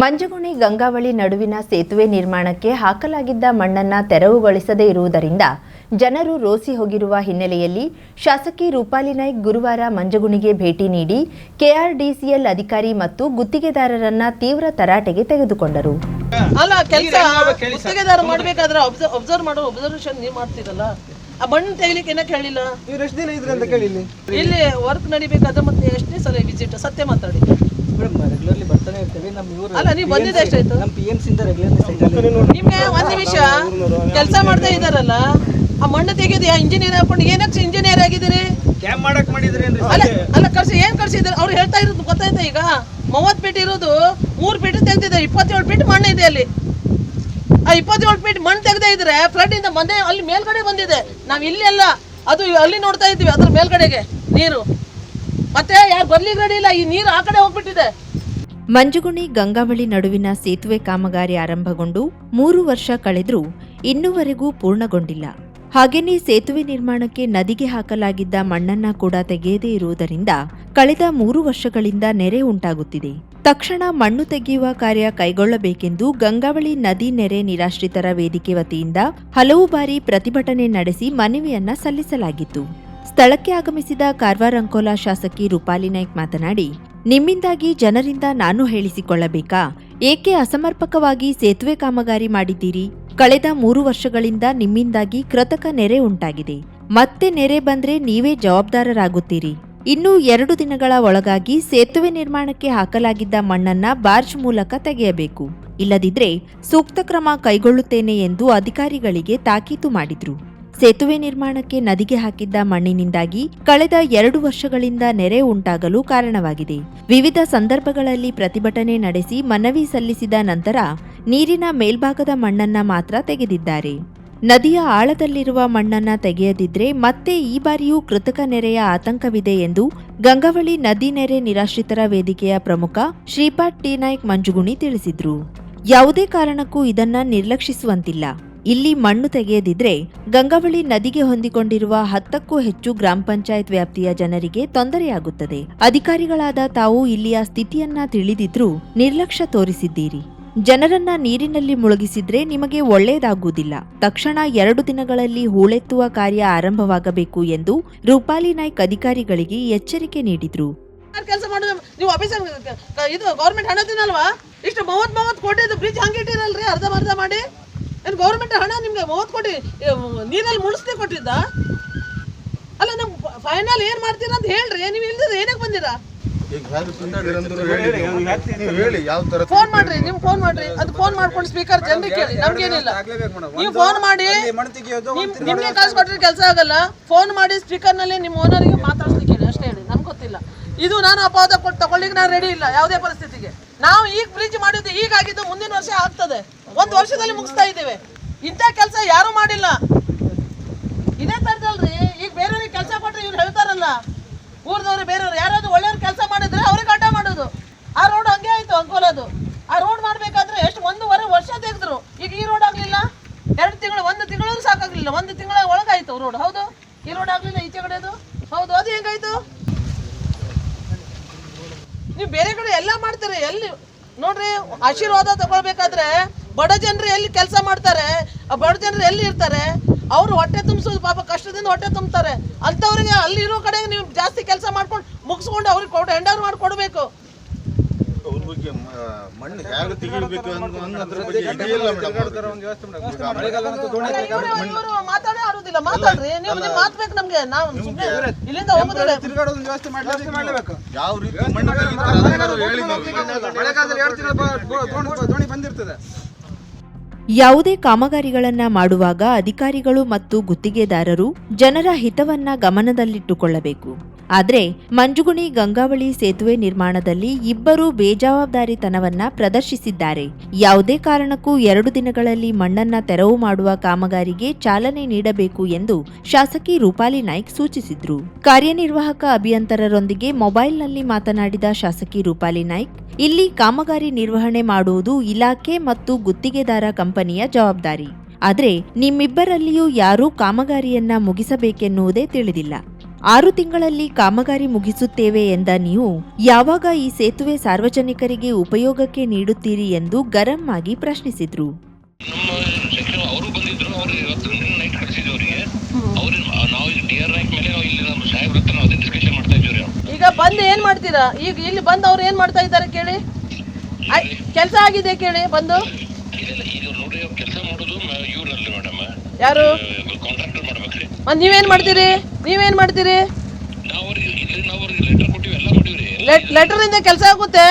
ಮಂಜಗುಣಿ ಗಂಗಾವಳಿ ನಡುವಿನ ಸೇತುವೆ ನಿರ್ಮಾಣಕ್ಕೆ ಹಾಕಲಾಗಿದ್ದ ಮಣ್ಣನ್ನ ತೆರವುಗೊಳಿಸದೇ ಇರುವುದರಿಂದ ಜನರು ರೋಸಿ ಹೋಗಿರುವ ಹಿನ್ನೆಲೆಯಲ್ಲಿ ಶಾಸಕಿ ರೂಪಾಲಿ ನಾಯ್ಕ್ ಗುರುವಾರ ಮಂಜುಗುಣಿಗೆ ಭೇಟಿ ನೀಡಿ ಕೆಆರ್ಡಿಸಿಎಲ್ ಅಧಿಕಾರಿ ಮತ್ತು ಗುತ್ತಿಗೆದಾರರನ್ನ ತೀವ್ರ ತರಾಟೆಗೆ ತೆಗೆದುಕೊಂಡರು. ಅಲ್ಲ ಕೆಲಸ? ಗುತ್ತಿಗೆದಾರ ಮಾಡ್ಬೇಕಾದ್ರೆ ಅಬ್ಸರ್ವ್ ಮಾಡೋ ಅಬ್ಸರ್ವೇಷನ್ ನೀವು ಮಾಡ್ತೀರಲ್ಲ? ಆ ಮಣ್ಣು ತೆಗಿಲಿಕ್ಕೆ ಏನಕ್ಕೆ ಹೇಳಿಲ್ಲ? ಇವ್ರು ಎಷ್ಟು ದಿನ ಇದ್ರೆ ಅಂತ ಕೇಳಿಲ್ಲ ಇಲ್ಲಿ? ಇಲ್ಲಿ ವರ್ಕ್ ನಡಿಬೇಕಾದ್ರೆ ಮತ್ತೆ ಎಷ್ಟನೇ ಸಲ ವಿಸಿಟ್ ಸತ್ಯ ಮಾತಾಡಿ. ಮೇಡಮ್ ರೆಗ್ಯುಲರ್ಲಿ ಬರ್ತಾನೆ ಇರ್ತೀವಿ. ನಮ್ಮ ಇವರು ಅಲ್ಲ ನೀವು ಬಂದಿದ್ದು ಎಷ್ಟಾಯ್ತು ನಮ್ಮ ಪಿ ಎಂ ಸಿಂದ ರೆಗ್ಯುಲರ್ಲಿ ನಿಮ್ಗೆ ಒಂದ್ ನಿಮಿಷ. ಕೆಲಸ ಮಾಡ್ತಾ ಇದಾರಲ್ಲ? ಆ ಮಣ್ಣು ತೆಗೆದು ಇಂಜಿನಿಯರ್ ಹಾಕೊಂಡು ಏನಕ್ಕೆ ಇಂಜಿನಿಯರ್ ಆಗಿದ್ದೀರಿ? ಕ್ಯಾಂಪ್ ಮಾಡಕ್ ಮಾಡಿದ್ರಿ ಅಂದ್ರೆ ಅಲ್ಲ ಅಲ್ಲ ಕರ್ಸಿ ಏನ್ ಕರ್ಸಿದ್ರು ಅವ್ರು ಹೇಳ್ತಾ ಇರೋದು ಗೊತ್ತಾಯ್ತಾ ಈಗ? ಮೂವತ್ ಫೀಟ್ ಇರೋದು ಮೂರ್ ಫೀಟ್ ತೆಗ್ದಿದ್ದಾರೆ ಇಪ್ಪತ್ತೇಳು ಫೀಟ್ ಮಣ್ಣು ಇದೆ ಅಲ್ಲಿ. ಆ ಇಪ್ಪತ್ತೇಳು ಫೀಟ್ ಮಣ್ಣು ತೆಗ್ದೇ ಇದ್ರೆ ಫ್ಲಡ್ ಇಂದ ಮನೆ ಅಲ್ಲಿ ಮೇಲ್ಗಡೆ ಬಂದಿದೆ. ನಾವ್ ಇಲ್ಲಿ ಅಲ್ಲ ಅದು ಅಲ್ಲಿ ನೋಡ್ತಾ ಇದ್ವಿ ಅದ್ರ ಮೇಲ್ಗಡೆಗೆ ನೀರು. ಮತ್ತೆ ಯಾರು ಬರ್ಲಿ ರೆಡಿ ಇಲ್ಲ, ಈ ನೀರು ಆ ಕಡೆ ಹೋಗ್ಬಿಟ್ಟಿದೆ. ಮಂಜುಗುಣಿ ಗಂಗಾವಳಿ ನಡುವಿನ ಸೇತುವೆ ಕಾಮಗಾರಿ ಆರಂಭಗೊಂಡು ಮೂರು ವರ್ಷ ಕಳೆದರೂ ಇನ್ನೂವರೆಗೂ ಪೂರ್ಣಗೊಂಡಿಲ್ಲ. ಹಾಗೆಯೇ ಸೇತುವೆ ನಿರ್ಮಾಣಕ್ಕೆ ನದಿಗೆ ಹಾಕಲಾಗಿದ್ದ ಮಣ್ಣನ್ನ ಕೂಡ ತೆಗೆಯದೇ ಇರುವುದರಿಂದ ಕಳೆದ ಮೂರು ವರ್ಷಗಳಿಂದ ನೆರೆ ಉಂಟಾಗುತ್ತಿದೆ. ತಕ್ಷಣ ಮಣ್ಣು ತೆಗೆಯುವ ಕಾರ್ಯ ಕೈಗೊಳ್ಳಬೇಕೆಂದು ಗಂಗಾವಳಿ ನದಿ ನೆರೆ ನಿರಾಶ್ರಿತರ ವೇದಿಕೆ ವತಿಯಿಂದ ಹಲವು ಬಾರಿ ಪ್ರತಿಭಟನೆ ನಡೆಸಿ ಮನವಿಯನ್ನ ಸಲ್ಲಿಸಲಾಗಿತ್ತು. ಸ್ಥಳಕ್ಕೆ ಆಗಮಿಸಿದ ಕಾರವಾರ ಅಂಕೋಲಾ ಶಾಸಕಿ ರೂಪಾಲಿ ನಾಯ್ಕ್ ಮಾತನಾಡಿ, ನಿಮ್ಮಿಂದಾಗಿ ಜನರಿಂದ ನಾನು ಹೇಳಿಸಿಕೊಳ್ಳಬೇಕಾ? ಏಕೆ ಅಸಮರ್ಪಕವಾಗಿ ಸೇತುವೆ ಕಾಮಗಾರಿ ಮಾಡಿದ್ದೀರಿ? ಕಳೆದ ಮೂರು ವರ್ಷಗಳಿಂದ ನಿಮ್ಮಿಂದಾಗಿ ಕೃತಕ ನೆರೆ ಉಂಟಾಗಿದೆ. ಮತ್ತೆ ನೆರೆ ಬಂದ್ರೆ ನೀವೇ ಜವಾಬ್ದಾರರಾಗುತ್ತೀರಿ. ಇನ್ನು ಎರಡು ದಿನಗಳ ಒಳಗಾಗಿ ಸೇತುವೆ ನಿರ್ಮಾಣಕ್ಕೆ ಹಾಕಲಾಗಿದ್ದ ಮಣ್ಣನ್ನ ಬಾರ್ಜ್ ಮೂಲಕ ತೆಗೆಯಬೇಕು. ಇಲ್ಲದಿದ್ರೆ ಸೂಕ್ತ ಕ್ರಮ ಕೈಗೊಳ್ಳುತ್ತೇನೆ ಎಂದು ಅಧಿಕಾರಿಗಳಿಗೆ ತಾಕೀತು ಮಾಡಿದ್ರು. ಸೇತುವೆ ನಿರ್ಮಾಣಕ್ಕೆ ನದಿಗೆ ಹಾಕಿದ್ದ ಮಣ್ಣಿನಿಂದಾಗಿ ಕಳೆದ ಎರಡು ವರ್ಷಗಳಿಂದ ನೆರೆ ಉಂಟಾಗಲು ಕಾರಣವಾಗಿದೆ. ವಿವಿಧ ಸಂದರ್ಭಗಳಲ್ಲಿ ಪ್ರತಿಭಟನೆ ನಡೆಸಿ ಮನವಿ ಸಲ್ಲಿಸಿದ ನಂತರ ನೀರಿನ ಮೇಲ್ಭಾಗದ ಮಣ್ಣನ್ನ ಮಾತ್ರ ತೆಗೆದಿದ್ದಾರೆ. ನದಿಯ ಆಳದಲ್ಲಿರುವ ಮಣ್ಣನ್ನ ತೆಗೆಯದಿದ್ರೆ ಮತ್ತೆ ಈ ಬಾರಿಯೂ ಕೃತಕ ನೆರೆಯ ಆತಂಕವಿದೆ ಎಂದು ಗಂಗಾವಳಿ ನದಿ ನೆರೆ ನಿರಾಶ್ರಿತರ ವೇದಿಕೆಯ ಪ್ರಮುಖ ಶ್ರೀಪಾದ್ ಟಿ. ನಾಯ್ಕ್ ಮಂಜುಗುಣಿ ತಿಳಿಸಿದ್ರು. ಯಾವುದೇ ಕಾರಣಕ್ಕೂ ಇದನ್ನ ನಿರ್ಲಕ್ಷಿಸುವಂತಿಲ್ಲ. ಇಲ್ಲಿ ಮಣ್ಣು ತೆಗೆಯದಿದ್ರೆ ಗಂಗಾವಳಿ ನದಿಗೆ ಹೊಂದಿಕೊಂಡಿರುವ ಹತ್ತಕ್ಕೂ ಹೆಚ್ಚು ಗ್ರಾಮ ಪಂಚಾಯತ್ ವ್ಯಾಪ್ತಿಯ ಜನರಿಗೆ ತೊಂದರೆಯಾಗುತ್ತದೆ. ಅಧಿಕಾರಿಗಳಾದ ತಾವು ಇಲ್ಲಿಯ ಸ್ಥಿತಿಯನ್ನ ತಿಳಿದಿದ್ರೂ ನಿರ್ಲಕ್ಷ್ಯ ತೋರಿಸಿದ್ದೀರಿ. ಜನರನ್ನ ನೀರಿನಲ್ಲಿ ಮುಳುಗಿಸಿದ್ರೆ ನಿಮಗೆ ಒಳ್ಳೆಯದಾಗುವುದಿಲ್ಲ ತಕ್ಷಣ ಎರಡು ದಿನಗಳಲ್ಲಿ ಹೂಳೆತ್ತುವ ಕಾರ್ಯ ಆರಂಭವಾಗಬೇಕು ಎಂದು ರೂಪಾಲಿ ನಾಯ್ಕ್ ಅಧಿಕಾರಿಗಳಿಗೆ ಎಚ್ಚರಿಕೆ ನೀಡಿದ್ರು. ಕೆಲಸ ನೀವು ಇದು ಗೌರ್ಮೆಂಟ್ ಹಣದಿನಲ್ವಾ? ಇಷ್ಟು ಮೂವತ್ ಮೂವತ್ ಕೋಟಿ ಬ್ರಿಡ್ಜ್ ಹಂಗಿಟ್ಟಿರಲ್ರಿ ಅರ್ಧ ಅರ್ಧ ಮಾಡಿ? ಏನು ಗೌರ್ಮೆಂಟ್ ಹಣ ನಿಮಗೆ ಮೂವತ್ತು ಕೋಟಿ ಏ, ನೀರಲ್ಲಿ ಮುಳುಸ್ದೆ ಕೊಟ್ಟಿದ್ದ? ಅಲ್ಲ ನಮ್ ಫೈನಲ್ ಏನ್ ಮಾಡ್ತೀರಾ ಅಂತ ಹೇಳ್ರಿ. ನೀವು ಇಲ್ದಿದ್ರೆ ಏನಕ್ಕೆ ಬಂದಿರಾ? ಫೋನ್ ಮಾಡ್ರಿ ನಿಮ್ ಫೋನ್ ಮಾಡ್ರಿ. ಅದು ಫೋನ್ ಮಾಡ್ಕೊಂಡು ಸ್ಪೀಕರ್ ಜನರಿಗೆ ಕೇಳಿ ನಮ್ಗೇನಿಲ್ಲ ನೀವು ಫೋನ್ ಮಾಡಿ ನಿಮ್ಗೆ ಕಾಸು ಕೊಟ್ಟರೆ ಕೆಲಸ ಆಗಲ್ಲ. ಫೋನ್ ಮಾಡಿ ಸ್ಪೀಕರ್ನಲ್ಲಿ ನಿಮ್ಮ ಓನರ್ಗೆ ಮಾತಾಡ್ಸ್ಲಿಕ್ಕೆ ಹೇಳಿ ಅಷ್ಟೇ ಹೇಳಿ ನಮ್ಗೆ ಗೊತ್ತಿಲ್ಲ. ಇದು ನಾನು ಅಪವಾದ ಕೊಟ್ಟು ತಗೊಳ್ಳಿಕ್ಕೆ ನಾನು ರೆಡಿ ಇಲ್ಲ ಯಾವುದೇ ಪರಿಸ್ಥಿತಿಗೆ. ನಾವು ಈಗ ಬ್ರಿಡ್ಜ್ ಮಾಡಿದ್ದು ಈಗ ಆಗಿದ್ದು ಮುಂದಿನ ವರ್ಷ ಆಗ್ತದೆ. ಒಂದು ವರ್ಷದಲ್ಲಿ ಮುಗಿಸ್ತಾ ಇದ್ದೇವೆ. ಇಂಥ ಕೆಲಸ ಯಾರು ಮಾಡಿಲ್ಲ. ಇದೇ ತರದಲ್ರಿ ಈಗ ಬೇರೆಯವ್ರಿಗೆ ಕೆಲಸ ಕೊಟ್ಟರೆ ಇವ್ರು ಹೇಳ್ತಾರಲ್ಲ, ಊರ್ದವ್ರು, ಬೇರೆಯವ್ರು, ಯಾರಾದ್ರೂ ಒಳ್ಳೆಯವ್ರು ಕೆಲಸ ಮಾಡಿದ್ರೆ ಅವ್ರಿಗೆ ಅಡ್ಡ ಮಾಡೋದು. ಆ ರೋಡ್ ಹಂಗೆ ಆಯ್ತು ಅಂಕೋಲದು ಆ ರೋಡ್ ಮಾಡ್ಬೇಕಾದ್ರೆ ಎಷ್ಟು ಒಂದೂವರೆ ವರ್ಷ ತೆಗೆದ್ರು. ಈಗ ಈ ರೋಡ್ ಆಗ್ಲಿಲ್ಲ. ಎರಡು ತಿಂಗಳು, ಒಂದು ತಿಂಗಳೂ ಸಾಕಾಗ್ಲಿಲ್ಲ. ಒಂದು ತಿಂಗಳ ಒಳಗಾಯ್ತು ರೋಡ್ ಹೌದು? ಈ ರೋಡ್ ಆಗ್ಲಿಲ್ಲ ಈಚೆ ಕಡೆದು? ಹೌದು, ಅದು ಹೆಂಗಾಯ್ತು? ನೀವು ಬೇರೆ ಕಡೆ ಎಲ್ಲ ಮಾಡ್ತೀರಿ. ಎಲ್ಲಿ? ನೋಡ್ರಿ, ಆಶೀರ್ವಾದ ತಗೊಳ್ಬೇಕಾದ್ರೆ ಬಡ ಜನರು ಎಲ್ಲಿ ಕೆಲಸ ಮಾಡ್ತಾರೆ ಆ ಬಡ ಜನರು ಎಲ್ಲಿ ಇರ್ತಾರೆ ಅವರು ಹೊಟ್ಟೆ ತುಂಬಿಸೋದು ಪಾಪ ಕಷ್ಟದಿಂದ ಹೊಟ್ಟೆ ತುಂಬ್ತಾರೆ. ಅಂಥವ್ರಿಗೆ ಅಲ್ಲಿರೋ ಕಡೆ ನೀವು ಜಾಸ್ತಿ ಕೆಲಸ ಮಾಡ್ಕೊಂಡು ಮುಗಿಸ್ಕೊಂಡು ಅವ್ರಿಗೆ ಕೊಟ್ಟು ಹೆಂಡರ್ ಮಾಡಿ ಕೊಡಬೇಕು. ಮಾತಾಡೇ ಆಡೋದಿಲ್ಲ. ಮಾತಾಡ್ರಿ ನೀವು ನಿಮ್ ನಮ್ಗೆ. ನಾವು ಇಲ್ಲಿಂದ ಹೋಗೋದಿಲ್ಲ. ತಿರುಗಾಡೋದು ವ್ಯವಸ್ಥೆ ಮಾಡಲೇಬೇಕು. ಯಾವ ರೀತಿ ಮಣ್ಣು ತೆಗಿತಾರೆ ಅದನ್ನಾರು ಹೇಳಿ ನೀವು. ಮಳೆಗಾಲದಲ್ಲಿ ಎರಡು ತಿಂಗಳು ದೋಣಿ ಬಂದಿರ್ತದೆ. ಯಾವುದೇ ಕಾಮಗಾರಿಗಳನ್ನ ಮಾಡುವಾಗ ಅಧಿಕಾರಿಗಳು ಮತ್ತು ಗುತ್ತಿಗೆದಾರರು ಜನರ ಹಿತವನ್ನ ಗಮನದಲ್ಲಿಟ್ಟುಕೊಳ್ಳಬೇಕು. ಆದರೆ ಮಂಜುಗುಣಿ ಗಂಗಾವಳಿ ಸೇತುವೆ ನಿರ್ಮಾಣದಲ್ಲಿ ಇಬ್ಬರು ಬೇಜವಾಬ್ದಾರಿತನವನ್ನ ಪ್ರದರ್ಶಿಸಿದ್ದಾರೆ. ಯಾವುದೇ ಕಾರಣಕ್ಕೂ ಎರಡು ದಿನಗಳಲ್ಲಿ ಮಣ್ಣನ್ನ ತೆರವು ಮಾಡುವ ಕಾಮಗಾರಿಗೆ ಚಾಲನೆ ನೀಡಬೇಕು ಎಂದು ಶಾಸಕಿ ರೂಪಾಲಿ ನಾಯ್ಕ್ ಸೂಚಿಸಿದ್ರು. ಕಾರ್ಯನಿರ್ವಾಹಕ ಅಭಿಯಂತರರೊಂದಿಗೆ ಮೊಬೈಲ್ನಲ್ಲಿ ಮಾತನಾಡಿದ ಶಾಸಕಿ ರೂಪಾಲಿ ನಾಯ್ಕ್, ಇಲ್ಲಿ ಕಾಮಗಾರಿ ನಿರ್ವಹಣೆ ಮಾಡುವುದು ಇಲಾಖೆ ಮತ್ತು ಗುತ್ತಿಗೆದಾರ ಕಂಪನಿಯ ಜವಾಬ್ದಾರಿ. ಆದರೆ ನಿಮ್ಮಿಬ್ಬರಲ್ಲಿಯೂ ಯಾರೂ ಕಾಮಗಾರಿಯನ್ನ ಮುಗಿಸಬೇಕೆನ್ನುವುದೇ ತಿಳಿದಿಲ್ಲ. ಆರು ತಿಂಗಳಲ್ಲಿ ಕಾಮಗಾರಿ ಮುಗಿಸುತ್ತೇವೆ ಎಂದ ನೀವು ಯಾವಾಗ ಈ ಸೇತುವೆ ಸಾರ್ವಜನಿಕರಿಗೆ ಉಪಯೋಗಕ್ಕೆ ನೀಡುತ್ತೀರಿ ಎಂದು ಗರಂ ಆಗಿ ಪ್ರಶ್ನಿಸಿದ್ರು. ನಮ್ಮ ಸೆಕ್ಷನ್ ಅವರು ಬಂದಿದ್ರು ಅವ್ರು ಇವತ್ತು ನೈಟ್ ಕಳಿಸಿದ್ವಿ ಅವರಿಗೆ. ಅವ್ರು ನಾವು ಡಿ ರ್ಯಾಂಕ್ ಮೇಲೆ ನಾವು ಇಲ್ಲಿ ನಮ್ಮ ಸಾಹೇಬ್ರ ನಾವು ಡಿಸ್ಕಷನ್ ಮಾಡ್ತಾ ಇದ್ವಿ ಈಗ ಬಂದು ಏನ್ ಮಾಡ್ತೀರಾ? ಈಗ ಇಲ್ಲಿ ಬಂದು ಅವ್ರು ಏನ್ ಮಾಡ್ತಾ ಇದ್ದಾರೆ ಕೇಳಿ? ಕೆಲಸ ಆಗಿದೆ ಕೇಳಿ ಬಂದು. ಯಾರು? ನೀವೇನ್ ಮಾಡ್ತೀರಿ? ನೀವೇನ್ ಮಾಡ್ತೀರಿ? ಲೆಟರ್ ಇಂದ ಕೆಲಸ ಆಗುತ್ತೆ?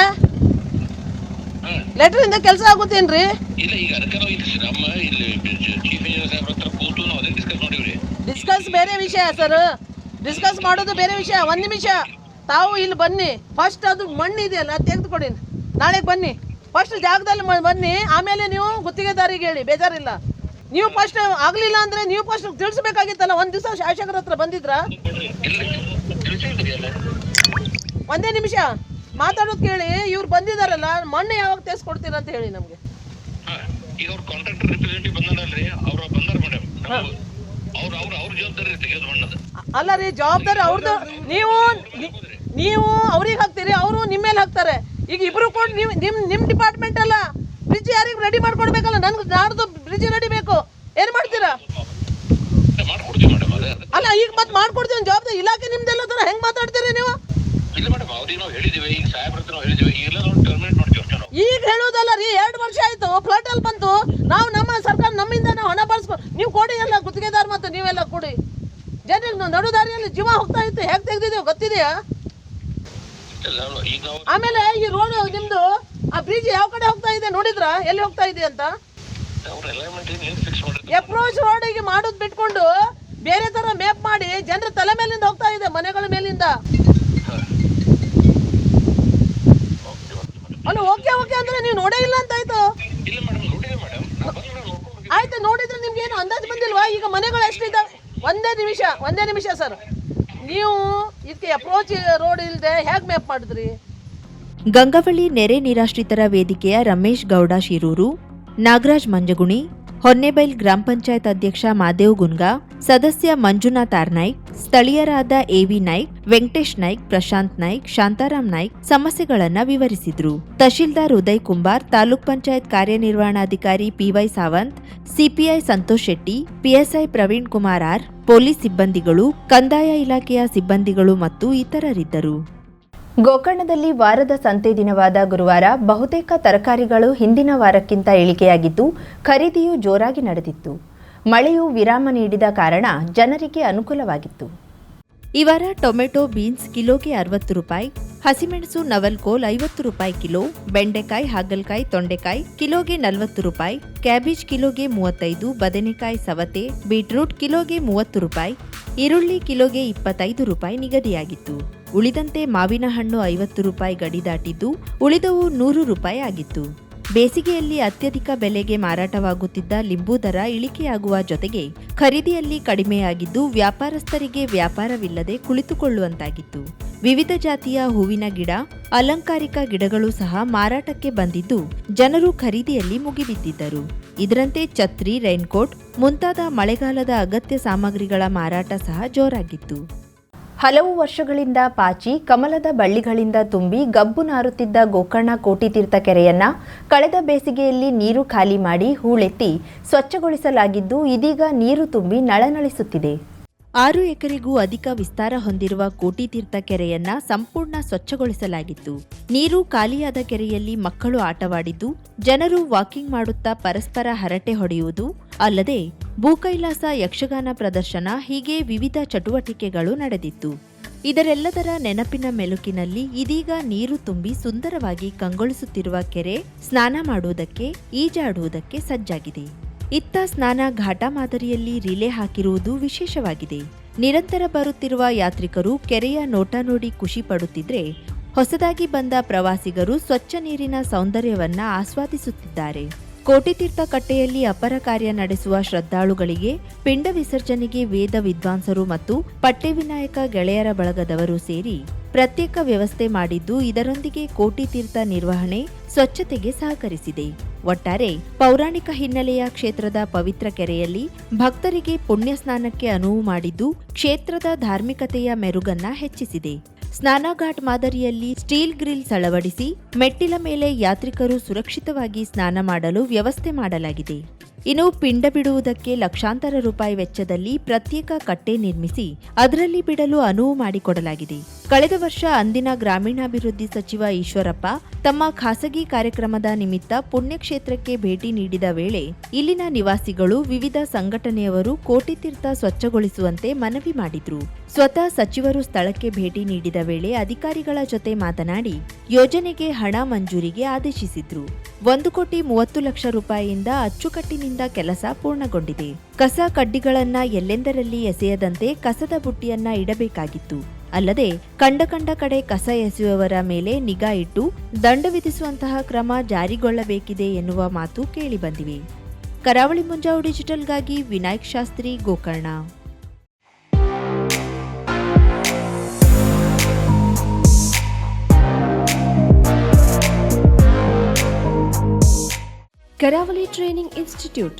ಲೆಟರ್ ಇಂದ ಕೆಲಸ ಆಗುತ್ತೇನ್ರಿ? ಡಿಸ್ಕಸ್ ಬೇರೆ ವಿಷಯ ಸರ್. ಡಿಸ್ಕಸ್ ಮಾಡೋದು ಬೇರೆ ವಿಷಯ. ಒಂದ್ ನಿಮಿಷ. ತಾವು ಇಲ್ಲಿ ಬನ್ನಿ. ಫಸ್ಟ್ ಅದು ಮಣ್ಣು ಇದೆಯಲ್ಲ ತೆಗೆದುಕೊಡಿ. ನಾಳೆಗೆ ಬನ್ನಿ. ಫಸ್ಟ್ ಜಾಗದಲ್ಲಿ ಬನ್ನಿ. ಆಮೇಲೆ ನೀವು ಗುತ್ತಿಗೆದಾರಿಗೆ ಹೇಳಿ. ಬೇಜಾರಿಲ್ಲ. ನೀವು ಫಸ್ಟ್ ಆಗ್ಲಿಲ್ಲ ಅಂದ್ರೆ ನೀವು ಫಸ್ಟ್ ತಿಳಿಸಬೇಕಾಗಿತ್ತಲ್ಲ? ಒಂದ್ ದಿವಸ ಶಾಸಕರ ಹತ್ರ ಬಂದಿದ್ರ? ಒಂದೇ ನಿಮಿಷ. ಮಾತಾಡೋದು ಕೇಳಿ. ಇವ್ರು ಬಂದಿದಾರಲ್ಲ ಮಣ್ಣು ಯಾವಾಗ ತೆಸ್ಕೊಡ್ತೀರ ಅಂತ ಹೇಳಿ ನಮ್ಗೆ. ಅಲ್ಲ ರೀ ಜವಾಬ್ದಾರಿ ಅವ್ರದ್ದು ನೀವು ನೀವು ಅವ್ರಿಗೆ ಹಾಕ್ತೀರಿ ಅವರು ನಿಮ್ಮ ಮೇಲೆ ಹಾಕ್ತಾರೆ. ಈಗ ಇಬ್ರು ಕೂಡ ನೀವು ನಿಮ್ ನಿಮ್ ಡಿಪಾರ್ಟ್ಮೆಂಟ್ ಅಲ್ಲ. ಬ್ರಿಡ್ಜ್ ಯಾರಿಗೆ ರೆಡಿ ಮಾಡ್ಕೊಡ್ಬೇಕಲ್ಲ? ನನ್ಗೆ ನಾಡ್ದು ಬ್ರಿಡ್ಜ್ ರೆಡಿ ಬೇಕು. ಏನ್ ಮಾಡ್ತೀರಾ? ಅಲ್ಲ ಈಗ ಮತ್ತೆ ಮಾಡ್ಕೊಡ್ತೀವಿ ಜವಾಬ್ದಾರಿ. ಇಲಾಖೆ ನಿಮ್ದೆಲ್ಲ ತರ ಹೆಂಗ್ ಮಾತಾಡ್ತೀರಿ ನೀವು? ಈಗ ಹೇಳುದಲ್ಲ ರೀ ಎರಡು ವರ್ಷ ಆಯ್ತು ಫ್ಲಡ್ ಅಲ್ಲಿ ಬಂತು. ನಾವು ನಮ್ಮ ಸರ್ಕಾರ ನಮ್ಮಿಂದ ನಾವು ಹಣ ಬಳಸ್ಕೊ ನೀವು ಕೊಡಿ ಎಲ್ಲ ಗುತ್ತಿಗೆದಾರ ಮತ್ತು ನೀವೆಲ್ಲ ಕೊಡಿ. ಜನರಿಗೆ ನಡು ದಾರಿಯಲ್ಲಿ ಜೀವ ಹೋಗ್ತಾ ಇತ್ತು. ಹೇಗೆ ತೆಗ್ದಿದ್ದೀವಿ ಗೊತ್ತಿದೆಯಾ? ಆಮೇಲೆ ಈ ರೋಡ್ ನಿಮ್ದು ಬ್ರಿಡ್ಜ್ ಯಾವ ಕಡೆ ಹೋಗ್ತಾ ಇದೆ ನೋಡಿದ್ರಾ? ಎಲ್ಲಿ ಹೋಗ್ತಾ ಇದೆ ಅಂತ? ಅಪ್ರೋಚ್ ರೋಡ್ಗೆ ಮಾಡೋದು ಬಿಟ್ಕೊಂಡು ಬೇರೆ ತರ ಮೇಪ್ ಮಾಡಿ ಜನರ ತಲೆ ಮೇಲಿಂದ ಹೋಗ್ತಾ ಇದೆ ಮನೆಗಳ ಮೇಲಿಂದ. ಅಲ್ಲ ಓಕೆ ಓಕೆ ಅಂದ್ರೆ ನೀವು ನೋಡೇ ಇಲ್ಲ ಅಂತ ಆಯ್ತು. ಆಯ್ತು ನೋಡಿದ್ರೆ ನಿಮ್ಗೆ ಏನು ಅಂದಾಜು ಬಂದಿಲ್ವಾ? ಈಗ ಮನೆಗಳು ಎಷ್ಟಿದ್ದಾವೆ ಒಂದೇ ನಿಮಿಷ ಒಂದೇ ನಿಮಿಷ ಸರ್. ನೀವು ಇದಕ್ಕೆ ಅಪ್ರೋಚ್ ರೋಡ್ ಇಲ್ಲದೆ ಹೇಗೆ ಮ್ಯಾಪ್ ಮಾಡಿದ್ರಿ? ಗಂಗವಳ್ಳಿ ನೆರೆ ನಿರಾಶ್ರಿತರ ವೇದಿಕೆಯ ರಮೇಶ್ ಗೌಡ ಶಿರೂರು, ನಾಗರಾಜ್ ಮಂಜಗುಣಿ, ಹೊನ್ನೆಬೈಲ್ ಗ್ರಾಮ ಪಂಚಾಯತ್ ಅಧ್ಯಕ್ಷ ಮಾದೇವ್ ಗುನ್ಗಾ, ಸದಸ್ಯ ಮಂಜುನಾಥ್ ಆರ್ನಾಯ್ಕ್ ಸ್ಥಳೀಯರಾದ ಎವಿ ನಾಯ್ಕ್, ವೆಂಕಟೇಶ್ ನಾಯ್ಕ್, ಪ್ರಶಾಂತ್ ನಾಯ್ಕ್, ಶಾಂತಾರಾಮ್ ನಾಯ್ಕ್ ಸಮಸ್ಯೆಗಳನ್ನು ವಿವರಿಸಿದ್ರು. ತಹಶೀಲ್ದಾರ್ ಉದಯ್ ಕುಂಬಾರ್, ತಾಲೂಕ್ ಪಂಚಾಯತ್ ಕಾರ್ಯನಿರ್ವಹಣಾಧಿಕಾರಿ PY Sawant CPI Santosh Shetty PSI Praveen Kumar R, police ಸಿಬ್ಬಂದಿಗಳು, ಕಂದಾಯ ಇಲಾಖೆಯ ಸಿಬ್ಬಂದಿಗಳು ಮತ್ತು ಇತರರಿದ್ದರು. ಗೋಕರ್ಣದಲ್ಲಿ ವಾರದ ಸಂತೆ ದಿನವಾದ ಗುರುವಾರ ಬಹುತೇಕ ತರಕಾರಿಗಳು ಹಿಂದಿನ ವಾರಕ್ಕಿಂತ ಇಳಿಕೆಯಾಗಿದ್ದು, ಖರೀದಿಯು ಜೋರಾಗಿ ನಡೆದಿತ್ತು. ಮಳೆಯು ವಿರಾಮ ನೀಡಿದ ಕಾರಣ ಜನರಿಗೆ ಅನುಕೂಲವಾಗಿತ್ತು. ಈ ವಾರ ಟೊಮೆಟೊ, ಬೀನ್ಸ್ ಕಿಲೋಗೆ ಅರವತ್ತು ರೂಪಾಯಿ ಹಸಿಮೆಣಸು ನವಲ್ಕೋಲ್ ಐವತ್ತು ರೂಪಾಯಿ ಕಿಲೋ, ಬೆಂಡೆಕಾಯಿ, ಹಾಗಲಕಾಯಿ, ತೊಂಡೆಕಾಯಿ ಕಿಲೋಗೆ ನಲವತ್ತು ರೂಪಾಯಿ, ಕ್ಯಾಬೇಜ್ ಕಿಲೋಗೆ ಮೂವತ್ತೈದು, ಬದನೆಕಾಯಿ ಸವತೆ, ಬೀಟ್ರೂಟ್ ಕಿಲೋಗೆ ಮೂವತ್ತು ರೂಪಾಯಿ, ಈರುಳ್ಳಿ ಕಿಲೋಗೆ ಇಪ್ಪತ್ತೈದು ರೂಪಾಯಿ ನಿಗದಿಯಾಗಿತ್ತು. ಉಳಿದಂತೆ ಮಾವಿನ ಹಣ್ಣು ಐವತ್ತು ರೂಪಾಯಿ ಗಡಿ ದಾಟಿದ್ದು ಉಳಿದವು ನೂರು ರೂಪಾಯಿ ಆಗಿತ್ತು. ಬೇಸಿಗೆಯಲ್ಲಿ ಅತ್ಯಧಿಕ ಬೆಲೆಗೆ ಮಾರಾಟವಾಗುತ್ತಿದ್ದ ಲಿಂಬು ದರ ಇಳಿಕೆಯಾಗುವ ಜೊತೆಗೆ ಖರೀದಿಯಲ್ಲಿ ಕಡಿಮೆಯಾಗಿದ್ದು ವ್ಯಾಪಾರಸ್ಥರಿಗೆ ವ್ಯಾಪಾರವಿಲ್ಲದೆ ಕುಳಿತುಕೊಳ್ಳುವಂತಾಗಿತ್ತು. ವಿವಿಧ ಜಾತಿಯ ಹೂವಿನ ಗಿಡ, ಅಲಂಕಾರಿಕ ಗಿಡಗಳು ಸಹ ಮಾರಾಟಕ್ಕೆ ಬಂದಿದ್ದು ಜನರು ಖರೀದಿಯಲ್ಲಿ ಮುಗಿಬಿದ್ದಿದ್ದರು. ಇದರಂತೆ ಛತ್ರಿ, ರೈನ್ಕೋಟ್ ಮುಂತಾದ ಮಳೆಗಾಲದ ಅಗತ್ಯ ಸಾಮಗ್ರಿಗಳ ಮಾರಾಟ ಸಹ ಜೋರಾಗಿತ್ತು. ಹಲವು ವರ್ಷಗಳಿಂದ ಪಾಚಿ ಕಮಲದ ಬಳ್ಳಿಗಳಿಂದ ತುಂಬಿ ಗಬ್ಬು ನಾರುತ್ತಿದ್ದ ಗೋಕರ್ಣ ಕೋಟಿತೀರ್ಥ ಕೆರೆಯನ್ನ ಕಳೆದ ಬೇಸಿಗೆಯಲ್ಲಿ ನೀರು ಖಾಲಿ ಮಾಡಿ ಹೂಳೆತ್ತಿ ಸ್ವಚ್ಛಗೊಳಿಸಲಾಗಿದ್ದು ಇದೀಗ ನೀರು ತುಂಬಿ ನಳನಳಿಸುತ್ತಿದೆ. ಆರು ಎಕರೆಗೂ ಅಧಿಕ ವಿಸ್ತಾರ ಹೊಂದಿರುವ ಕೋಟಿತೀರ್ಥ ಕೆರೆಯನ್ನ ಸಂಪೂರ್ಣ ಸ್ವಚ್ಛಗೊಳಿಸಲಾಗಿತ್ತು. ನೀರು ಖಾಲಿಯಾದ ಕೆರೆಯಲ್ಲಿ ಮಕ್ಕಳು ಆಟವಾಡಿದ್ದು, ಜನರು ವಾಕಿಂಗ್ ಮಾಡುತ್ತಾ ಪರಸ್ಪರ ಹರಟೆ ಹೊಡೆಯುವುದು ಅಲ್ಲದೆ, ಭೂಕೈಲಾಸ ಯಕ್ಷಗಾನ ಪ್ರದರ್ಶನ ಹೀಗೆ ವಿವಿಧ ಚಟುವಟಿಕೆಗಳು ನಡೆದಿತ್ತು. ಇದರೆಲ್ಲದರ ನೆನಪಿನ ಮೆಲುಕಿನಲ್ಲಿ ಇದೀಗ ನೀರು ತುಂಬಿ ಸುಂದರವಾಗಿ ಕಂಗೊಳಿಸುತ್ತಿರುವ ಕೆರೆ ಸ್ನಾನ ಮಾಡುವುದಕ್ಕೆ, ಈಜಾಡುವುದಕ್ಕೆ ಸಜ್ಜಾಗಿದೆ. ಇತ್ತ ಸ್ನಾನ ಘಾಟ ಮಾದರಿಯಲ್ಲಿ ರಿಲೇ ಹಾಕಿರುವುದು ವಿಶೇಷವಾಗಿದೆ. ನಿರಂತರ ಬರುತ್ತಿರುವ ಯಾತ್ರಿಕರು ಕೆರೆಯ ನೋಟ ನೋಡಿ ಖುಷಿ ಪಡುತ್ತಿದ್ರೆ, ಹೊಸದಾಗಿ ಬಂದ ಪ್ರವಾಸಿಗರು ಸ್ವಚ್ಛ ನೀರಿನ ಸೌಂದರ್ಯವನ್ನ ಆಸ್ವಾದಿಸುತ್ತಿದ್ದಾರೆ. ಕೋಟಿತೀರ್ಥ ಕಟ್ಟೆಯಲ್ಲಿ ಅಪರ ಕಾರ್ಯ ನಡೆಸುವ ಶ್ರದ್ಧಾಳುಗಳಿಗೆ ಪಿಂಡ ವಿಸರ್ಜನೆಗೆ ವೇದ ವಿದ್ವಾಂಸರು ಮತ್ತು ಪಟ್ಟೆವಿನಾಯಕ ಗೆಳೆಯರ ಬಳಗದವರು ಸೇರಿ ಪ್ರತ್ಯೇಕ ವ್ಯವಸ್ಥೆ ಮಾಡಿದ್ದು ಇದರೊಂದಿಗೆ ಕೋಟಿತೀರ್ಥ ನಿರ್ವಹಣೆ ಸ್ವಚ್ಛತೆಗೆ ಸಹಕರಿಸಿದೆ. ಒಟ್ಟಾರೆ ಪೌರಾಣಿಕ ಹಿನ್ನೆಲೆಯ ಕ್ಷೇತ್ರದ ಪವಿತ್ರ ಕೆರೆಯಲ್ಲಿ ಭಕ್ತರಿಗೆ ಪುಣ್ಯ ಸ್ನಾನಕ್ಕೆ ಅನುವು ಮಾಡಿದ್ದು ಕ್ಷೇತ್ರದ ಧಾರ್ಮಿಕತೆಯ ಮೆರುಗನ್ನ ಹೆಚ್ಚಿಸಿದೆ. ಸ್ನಾನಘಾಟ್ ಮಾದರಿಯಲ್ಲಿ ಸ್ಟೀಲ್ ಗ್ರಿಲ್ಸ್ ಅಳವಡಿಸಿ ಮೆಟ್ಟಿಲ ಮೇಲೆ ಯಾತ್ರಿಕರು ಸುರಕ್ಷಿತವಾಗಿ ಸ್ನಾನ ಮಾಡಲು ವ್ಯವಸ್ಥೆ ಮಾಡಲಾಗಿದೆ. ಇನ್ನು ಪಿಂಡ ಬಿಡುವುದಕ್ಕೆ ಲಕ್ಷಾಂತರ ರೂಪಾಯಿ ವೆಚ್ಚದಲ್ಲಿ ಪ್ರತ್ಯೇಕ ಕಟ್ಟೆ ನಿರ್ಮಿಸಿ ಅದರಲ್ಲಿ ಬಿಡಲು ಅನುವು ಮಾಡಿಕೊಡಲಾಗಿದೆ. ಕಳೆದ ವರ್ಷ ಅಂದಿನ ಗ್ರಾಮೀಣಾಭಿವೃದ್ಧಿ ಸಚಿವ ಈಶ್ವರಪ್ಪ ತಮ್ಮ ಖಾಸಗಿ ಕಾರ್ಯಕ್ರಮದ ನಿಮಿತ್ತ ಪುಣ್ಯಕ್ಷೇತ್ರಕ್ಕೆ ಭೇಟಿ ನೀಡಿದ ವೇಳೆ ಇಲ್ಲಿನ ನಿವಾಸಿಗಳು ವಿವಿಧ ಸಂಘಟನೆಯವರು ಕೋಟಿತೀರ್ಥ ಸ್ವಚ್ಛಗೊಳಿಸುವಂತೆ ಮನವಿ ಮಾಡಿದ್ರು. ಸ್ವತಃ ಸಚಿವರು ಸ್ಥಳಕ್ಕೆ ಭೇಟಿ ನೀಡಿದ ವೇಳೆ ಅಧಿಕಾರಿಗಳ ಜೊತೆ ಮಾತನಾಡಿ ಯೋಜನೆಗೆ ಹಣ ಮಂಜೂರಿಗೆ ಆದೇಶಿಸಿದ್ರು. ಒಂದು ಕೋಟಿ ಮೂವತ್ತು ಲಕ್ಷ ರೂಪಾಯಿಯಿಂದ ಅಚ್ಚುಕಟ್ಟಿನಿಂದ ಕೆಲಸ ಪೂರ್ಣಗೊಂಡಿದೆ. ಕಸ ಕಡ್ಡಿಗಳನ್ನ ಎಲ್ಲೆಂದರಲ್ಲಿ ಎಸೆಯದಂತೆ ಕಸದ ಬುಟ್ಟಿಯನ್ನ ಇಡಬೇಕಾಗಿತ್ತು. ಅಲ್ಲದೆ ಕಂಡ ಕಂಡ ಕಡೆ ಕಸ ಎಸೆಯುವವರ ಮೇಲೆ ನಿಗಾ ಇಟ್ಟು ದಂಡ ವಿಧಿಸುವಂತಹ ಕ್ರಮ ಜಾರಿಗೊಳ್ಳಬೇಕಿದೆ ಎನ್ನುವ ಮಾತು ಕೇಳಿಬಂದಿವೆ ಕರಾವಳಿ ಮುಂಜಾವು ಡಿಜಿಟಲ್ಗಾಗಿ Vinayak Shastri, Gokarna. Karavali training institute